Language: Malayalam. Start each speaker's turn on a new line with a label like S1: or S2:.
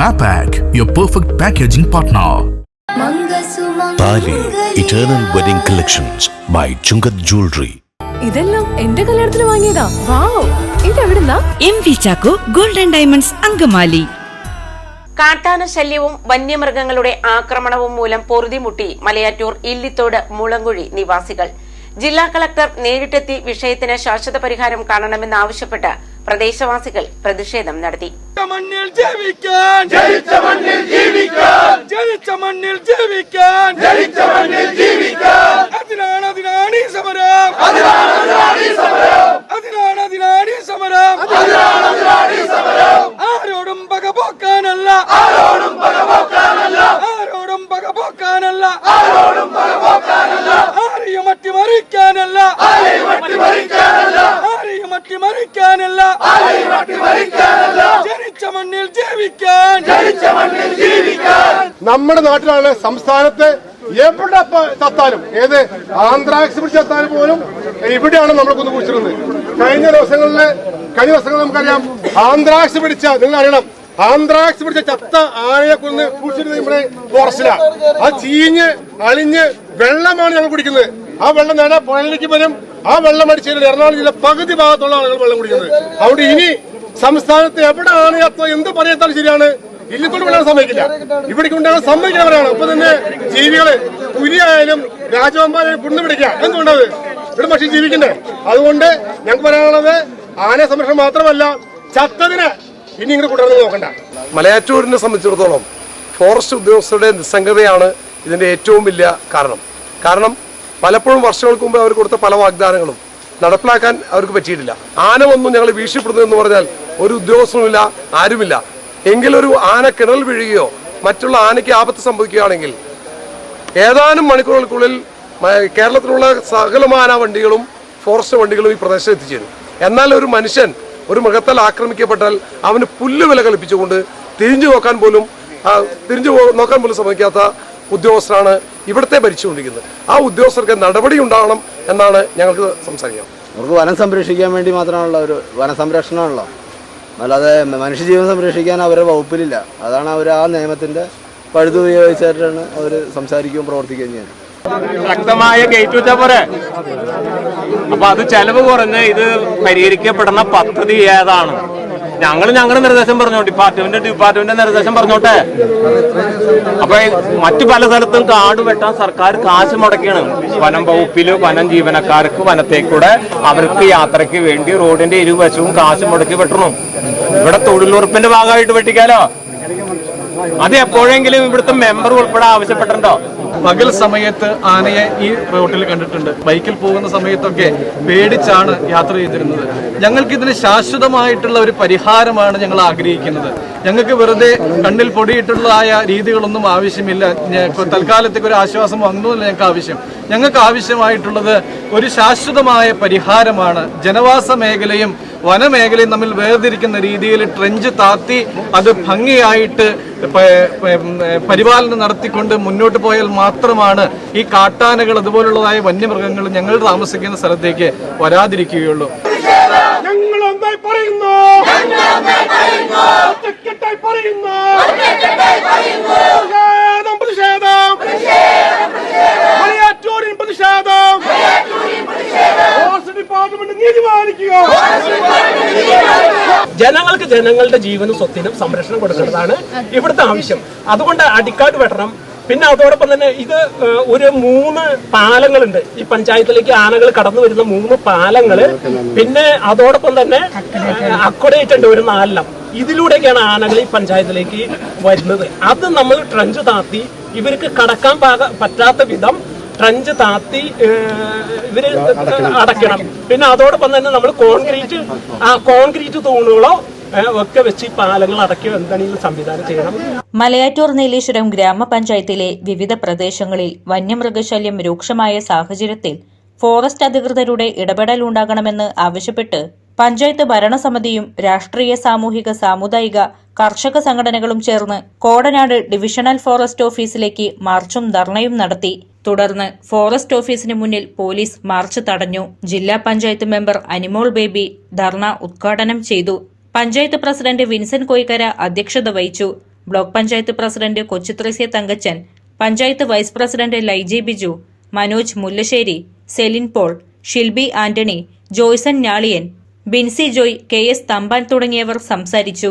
S1: Mapac, your perfect packaging partner.
S2: Thali eternal wedding collections by Chungath jewellery
S3: ഇതെല്ലാം എന്റെ കല്യാണത്തിന് വാങ്ങിയതാ. Wow. ഇതെവിടുന്നാ?
S4: M V Chacko golden diamonds Angamaly.
S5: കാട്ടാന ശല്യവും വന്യമൃഗങ്ങളുടെ ആക്രമണവും മൂലം പൊറുതിമുട്ടി മലയാറ്റൂർ ഇല്ലിത്തോട് മുളങ്കുഴി നിവാസികൾ. ജില്ലാ കളക്ടർ നേരിട്ടെത്തി വിഷയത്തിന് ശാശ്വത പരിഹാരം കാണണമെന്നാവശ്യപ്പെട്ട് പ്രദേശവാസികൾ പ്രതിഷേധം നടത്തി.
S6: മണ്ണിൽ ജീവിക്കാൻ ജനിച്ച മണ്ണിൽ ജീവിക്കാൻ ജനിച്ച മണ്ണിൽ ജീവിക്കാൻ ജനിച്ച മണ്ണിൽ ജീവിക്കാൻ. അതിനാണ് അതിനാണ് ഈ സമരം. അതിനാണ് അതിനാണ് ഈ സമരം അതിനാണ് അതിനാണ് ഈ സമരം അതിനാണ് അതിനാണ് ഈ സമരം ആരോടും പകപോക്കാനല്ല ആരോടും പകപോക്കാനല്ല ആരോടും പകപോക്കാനല്ല ആരോടും പകപോക്കാനല്ല ആരെയും അട്ടിമറിക്കാനല്ല ആരെയും അട്ടിമറിക്കാനല്ല ആരെയും അട്ടിമറിക്കാനല്ല ആരെയും അട്ടിമറിക്കാനല്ല ജനിച്ച മണ്ണിൽ ജീവിക്കാൻ ജനിച്ച മണ്ണിൽ ജീവിക്കാൻ
S7: നമ്മുടെ നാട്ടിലാണ് സംസ്ഥാനത്ത് എവിടെ ചത്താലും ഏത് ആന്ത്രാക്സ് പിടിച്ച് ചത്താലും പോലും ഇവിടെയാണ് നമ്മൾ കുന്നു കഴിഞ്ഞ ദിവസങ്ങളിലെ കഴിഞ്ഞ ദിവസങ്ങളിൽ നമുക്കറിയാം ആന്ത്രാക്സ് പിടിച്ച നിങ്ങൾ അറിയണം ആന്ത്രാക്സ് പിടിച്ച ചത്ത ആനയെ കൊന്ന് കുഴിച്ചിരുന്നത് നമ്മുടെ ഫോറസ്റ്റിലാണ് അത് ചീഞ്ഞ് അളിഞ്ഞ് വെള്ളമാണ് ഞങ്ങൾ കുടിക്കുന്നത്. ആ വെള്ളം നേരെ പുഴയിലേക്ക് വരും. ആ വെള്ളം അടിച്ച് എറണാകുളം ജില്ല പകുതി ഭാഗത്തുള്ള ആളുകൾ വെള്ളം കുടിക്കുന്നത്. അവിടെ ഇനി സംസ്ഥാനത്ത് എവിടെ ആണ് എന്ത് പറയത്താലും ശരിയാണ് വിടാൻ സമ്മതിക്കില്ല. ഇവിടേക്ക് ഉണ്ടാകാൻ സമ്മതിക്കുന്നവരാണ് ഇപ്പൊ തന്നെ ജീവികൾ പുലിയായാലും രാജവമ്പായാലും പുണ്ണ് പിടിക്കുക. എന്തുകൊണ്ടത് ഇവിടെ പക്ഷി ജീവിക്കണ്ടേ? അതുകൊണ്ട് ഞങ്ങൾക്ക് പറയാനുള്ളത് ആന സംരക്ഷണം മാത്രമല്ല ചത്തതിന് ഇനി ഇങ്ങനെ തുടർന്ന് നോക്കണ്ട.
S8: മലയാറ്റൂരിനെ സംബന്ധിച്ചിടത്തോളം ഫോറസ്റ്റ് ഉദ്യോഗസ്ഥരുടെ നിസ്സംഗതയാണ് ഇതിന്റെ ഏറ്റവും വലിയ കാരണം. കാരണം പലപ്പോഴും വർഷങ്ങൾക്ക് മുമ്പ് അവർ കൊടുത്ത പല വാഗ്ദാനങ്ങളും നടപ്പിലാക്കാൻ അവർക്ക് പറ്റിയിട്ടില്ല. ആന ഒന്നും ഞങ്ങൾ വീഴ്ചപ്പെടുന്നു എന്ന് പറഞ്ഞാൽ ഒരു ഉദ്യോഗസ്ഥനുമില്ല ആരുമില്ല. എങ്കിലൊരു ആന കിണൽ വീഴുകയോ മറ്റുള്ള ആനയ്ക്ക് ആപത്ത് സംഭവിക്കുകയാണെങ്കിൽ ഏതാനും മണിക്കൂറുകൾക്കുള്ളിൽ കേരളത്തിലുള്ള സകലമാന വണ്ടികളും ഫോറസ്റ്റ് വണ്ടികളും ഈ പ്രദേശത്ത് എത്തിച്ചേരും. എന്നാൽ ഒരു മനുഷ്യൻ ഒരു മൃഗത്താൽ ആക്രമിക്കപ്പെട്ടാൽ അവന് പുല്ല് വില കൽപ്പിച്ചുകൊണ്ട് തിരിഞ്ഞു നോക്കാൻ പോലും തിരിഞ്ഞു നോക്കാൻ പോലും ശ്രമിക്കാത്ത ഉദ്യോഗസ്ഥരാണ് ഇവിടുത്തെ ഭരിച്ചുകൊണ്ടിരിക്കുന്നത്. ആ ഉദ്യോഗസ്ഥർക്ക് നടപടി ഉണ്ടാവണം എന്നാണ് ഞങ്ങൾക്ക് സംസാരിക്കാം.
S9: അവർക്ക് വനം സംരക്ഷിക്കാൻ വേണ്ടി മാത്രമാണുള്ള ഒരു വനസംരക്ഷണമാണല്ലോ അല്ലാതെ മനുഷ്യജീവൻ സംരക്ഷിക്കാൻ അവരുടെ വകുപ്പിലില്ല. അതാണ് അവർ ആ നിയമത്തിന്റെ പഴുത് ഉപയോഗിച്ചിട്ടാണ് അവർ സംസാരിക്കുകയും പ്രവർത്തിക്കുകയും ചെയ്യുന്നത്.
S6: ശക്തമായ ഗേറ്റ് വെച്ചാൽ പോരെ? അപ്പൊ അത് ചെലവ് കുറഞ്ഞ് ഇത് പരിഹരിക്കപ്പെടുന്ന പദ്ധതി ഏതാണ്? ഞങ്ങൾ ഞങ്ങളുടെ നിർദ്ദേശം പറഞ്ഞോട്ടെ ഡിപ്പാർട്ട്മെന്റ് ഡിപ്പാർട്ട്മെന്റ് നിർദ്ദേശം പറഞ്ഞോട്ടെ. അപ്പൊ മറ്റു പല സ്ഥലത്തും കാട് വെട്ടാൻ സർക്കാർ കാശ് മുടക്കിയാണ്. വനം വകുപ്പിൽ വനം ജീവനക്കാർക്ക് വനത്തേക്കൂടെ അവർക്ക് യാത്രയ്ക്ക് വേണ്ടി റോഡിന്റെ ഇരുവശവും കാശ് മുടക്കി വെട്ടണം. ഇവിടെ തൊഴിലുറപ്പിന്റെ ഭാഗമായിട്ട് വെട്ടിക്കാലോ? അത് എപ്പോഴെങ്കിലും ഇവിടുത്തെ മെമ്പർ ഉൾപ്പെടെ ആവശ്യപ്പെട്ടിട്ടുണ്ടോ?
S10: പകൽ സമയത്ത് ആനയെ ഈ റോട്ടിൽ കണ്ടിട്ടുണ്ട്. ബൈക്കിൽ പോകുന്ന സമയത്തൊക്കെ പേടിച്ചാണ് യാത്ര ചെയ്തിരുന്നത്. ഞങ്ങൾക്ക് ഇതിന് ശാശ്വതമായിട്ടുള്ള ഒരു പരിഹാരമാണ് ഞങ്ങൾ ആഗ്രഹിക്കുന്നത്. ഞങ്ങൾക്ക് വെറുതെ കണ്ണിൽ പൊടിയിട്ടുള്ളതായ രീതികളൊന്നും ആവശ്യമില്ല. തൽക്കാലത്തേക്ക് ഒരു ആശ്വാസം വന്നതല്ല ഞങ്ങൾക്ക് ആവശ്യം. ഞങ്ങൾക്ക് ആവശ്യമായിട്ടുള്ളത് ഒരു ശാശ്വതമായ പരിഹാരമാണ്. ജനവാസ മേഖലയും വനമേഖലയും തമ്മിൽ വേർതിരിക്കുന്ന രീതിയിൽ ട്രെഞ്ച് താത്തി അത് ഭംഗിയായിട്ട് പരിപാലനം നടത്തിക്കൊണ്ട് മുന്നോട്ട് പോയാൽ മാത്രമാണ് ഈ കാട്ടാനകൾ അതുപോലുള്ളതായ വന്യമൃഗങ്ങൾ ഞങ്ങൾ താമസിക്കുന്ന സ്ഥലത്തേക്ക് വരാതിരിക്കുകയുള്ളൂ.
S7: ഞങ്ങൾ എന്തായി പറയുന്നു ഒറ്റക്കെട്ടായി പറയുന്നു പ്രതിഷേധം പ്രതിഷേധം മലയാറ്റൂരിൻ പ്രതിഷേധം ഫോറസ്റ്റ് ഡിപ്പാർട്ട്മെന്റ് നീതി പാലിക്കുക
S6: ജനങ്ങൾക്ക് ജനങ്ങളുടെ ജീവനും സ്വത്തിനും സംരക്ഷണം കൊടുക്കേണ്ടതാണ് ഇവിടുത്തെ ആവശ്യം. അതുകൊണ്ട് അടിക്കാട് വെട്ടണം. പിന്നെ അതോടൊപ്പം തന്നെ ഇത് ഒരു മൂന്ന് പാലങ്ങളുണ്ട്. ഈ പഞ്ചായത്തിലേക്ക് ആനകൾ കടന്നു വരുന്ന മൂന്ന് പാലങ്ങൾ പിന്നെ അതോടൊപ്പം തന്നെ അക്കോഡേറ്റ് ഉണ്ട് ഒരു നാലെണ്ണം. ഇതിലൂടെയൊക്കെയാണ് ആനകൾ ഈ പഞ്ചായത്തിലേക്ക് വരുന്നത്. അത് നമ്മൾ ട്രഞ്ച് താത്തി. ഇവർക്ക് കടക്കാൻ പാക- പറ്റാത്ത വിധം ട്രഞ്ച് താത്തി ഇവർ അടയ്ക്കണം. പിന്നെ അതോടൊപ്പം തന്നെ നമ്മൾ കോൺക്രീറ്റ് ആ കോൺക്രീറ്റ് തൂണുകളോ ഒക്കെ വെച്ച് ഈ പാലങ്ങൾ അടക്കി എന്തെങ്കിലും സംവിധാനം ചെയ്യണം?
S4: മലയാറ്റൂർ നീലേശ്വരം ഗ്രാമപഞ്ചായത്തിലെ വിവിധ പ്രദേശങ്ങളിൽ വന്യമൃഗശല്യം രൂക്ഷമായ സാഹചര്യത്തിൽ ഫോറസ്റ്റ് അധികൃതരുടെ ഇടപെടൽ ഉണ്ടാകണമെന്ന് ആവശ്യപ്പെട്ട് പഞ്ചായത്ത് ഭരണസമിതിയും രാഷ്ട്രീയ സാമൂഹിക സാമുദായിക കർഷക സംഘടനകളും ചേർന്ന് കോടനാട് ഡിവിഷണൽ ഫോറസ്റ്റ് ഓഫീസിലേക്ക് മാർച്ചും ധർണയും നടത്തി. തുടർന്ന് ഫോറസ്റ്റ് ഓഫീസിന് മുന്നിൽ പോലീസ് മാർച്ച് തടഞ്ഞു. ജില്ലാ പഞ്ചായത്ത് മെമ്പർ അനിമോൾ ബേബി ധർണ ഉദ്ഘാടനം ചെയ്തു. പഞ്ചായത്ത് പ്രസിഡന്റ് വിൻസെന്റ് കോയിക്കര അധ്യക്ഷത വഹിച്ചു. Block panchayat president Kochuthresia Thankachan panchayat vice president Laiji Biju Manoj Mullassery Celine Paul Shilby Antony Joyson Njaliyan Binsy Joy K S Thampan തുടങ്ങിയവർ സംസാരിച്ചു.